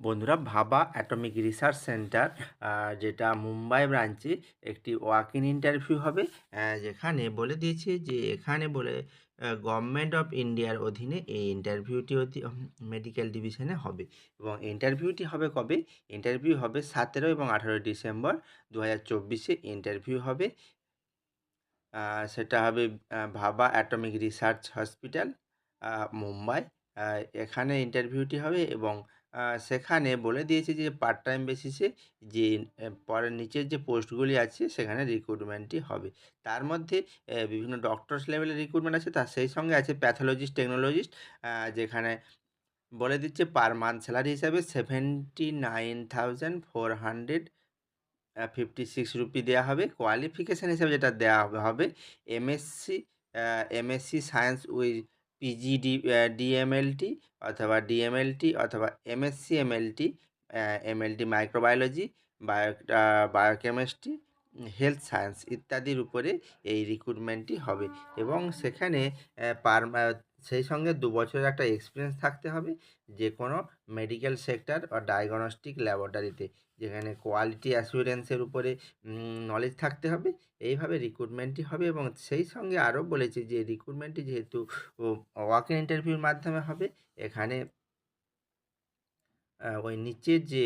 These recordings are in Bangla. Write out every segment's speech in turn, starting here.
বন্ধুরা, ভাবা অ্যাটমিক রিসার্চ সেন্টার যেটা মুম্বাই ব্রাঞ্চে একটি ওয়াক ইন ইন্টারভিউ হবে যেখানে বলে দিয়েছে যে এখানে বলে গভর্নমেন্ট অফ ইন্ডিয়ার অধীনে এই ইন্টারভিউটি মেডিকেল ডিভিশনে হবে। এবং ইন্টারভিউটি হবে কবে? ইন্টারভিউ হবে সতেরো এবং আঠারোই ডিসেম্বর দু হাজার চব্বিশে ইন্টারভিউ হবে। সেটা হবে ভাবা অ্যাটমিক রিসার্চ হসপিটাল মুম্বাই এখানে ইন্টারভিউটি হবে এবং সেখানে বলে দিয়েছে যে পার্ট টাইম বেসিসে যে পরের নিচের যে পোস্টগুলি আছে, সেখানে রিক্রুটমেন্টটি হবে। তার মধ্যে বিভিন্ন ডক্টরস লেভেলের রিক্রুটমেন্ট আছে তার সেই সঙ্গে আছে প্যাথোলজিস্ট টেকনোলজিস্ট যেখানে বলে দিচ্ছে পার মান্থ স্যালারি হিসাবে seventy nine thousand four hundred fifty six rupee দেওয়া হবে। কোয়ালিফিকেশান হিসাবে যেটা দেওয়া হবে MSc MSc science with PGD DMLT অথবা ডিএমএলটি অথবা MSc MLT MLT microbiology bio biochemistry health science ইত্যাদির উপরে এই রিক্রুটমেন্টটি হবে। এবং সেখানে পার সেই সঙ্গে দু বছরের একটা এক্সপিরিয়েন্স থাকতে হবে যে কোনো মেডিকেল সেক্টর বা ডায়াগনস্টিক ল্যাবরেটরিতে যেখানে কোয়ালিটি অ্যাসুরেন্সের উপরে নলেজ থাকতে হবে। এইভাবে রিক্রুটমেন্টটি হবে এবং সেই সঙ্গে আরও বলেছে যে রিক্রুটমেন্টটি যেহেতু ওয়াক ইন্টারভিউর মাধ্যমে হবে, এখানে ওই নিচের যে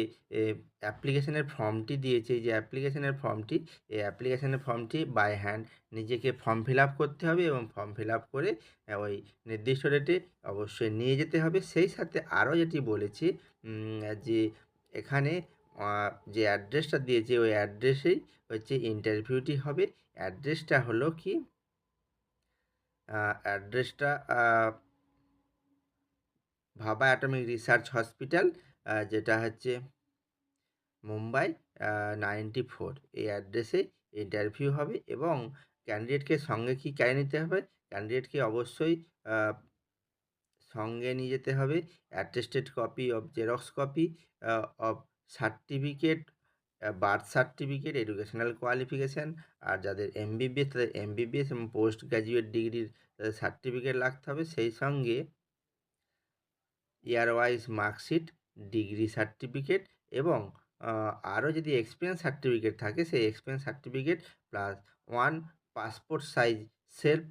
অ্যাপ্লিকেশানের ফর্মটি দিয়েছে যে অ্যাপ্লিকেশনের ফর্মটি এই অ্যাপ্লিকেশনের ফর্মটি বাই হ্যান্ড নিজেকে ফর্ম ফিল করতে হবে এবং ফর্ম ফিল করে ওই নির্দিষ্ট ডেটে অবশ্যই নিয়ে যেতে হবে। সেই সাথে আরও যেটি বলেছি যে এখানে যে অ্যাড্রেসটা দিয়েছে, ওই অ্যাড্রেসেই হচ্ছে ইন্টারভিউটি হবে। অ্যাড্রেসটা হলো কি? অ্যাড্রেসটা ভাবা অ্যাটমিক রিসার্চ হসপিটাল যেটা হচ্ছে মুম্বাই নাইনটি ফোর। এই অ্যাড্রেসে ইন্টারভিউ হবে এবং ক্যান্ডিডেটকে সঙ্গে কি ক্যারি নিতে হবে? ক্যান্ডিডেটকে অবশ্যই সঙ্গে নিয়ে যেতে হবে। Attested copy of xerox copy of certificate birth certificate educational qualification আর যাদের এমবিবিএস তাদের এমবিবিএস এবং পোস্ট গ্র্যাজুয়েট ডিগ্রির সার্টিফিকেট লাগতে হবে। সেই সঙ্গে year wise marksheet degree certificate এবং আরও যদি এক্সপিরিয়েন্স সার্টিফিকেট থাকে, সেই experience certificate plus one passport size self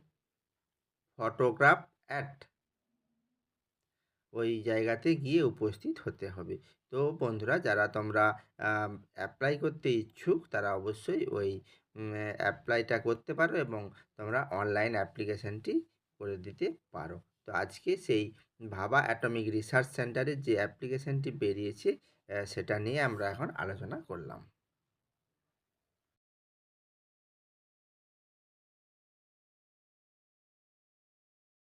photograph at ওই জায়গাতে গিয়ে উপস্থিত হতে হবে। তো বন্ধুরা, যারা তোমরা অ্যাপ্লাই করতে ইচ্ছুক, তারা অবশ্যই ওই অ্যাপ্লাইটা করতে পারো এবং তোমরা অনলাইন অ্যাপ্লিকেশানটি করে দিতে পারো। তো আজকে সেই ভাবা অ্যাটমিক রিসার্চ সেন্টারের যে অ্যাপ্লিকেশানটি বেরিয়েছে সেটা নিয়ে আমরা এখন আলোচনা করলাম।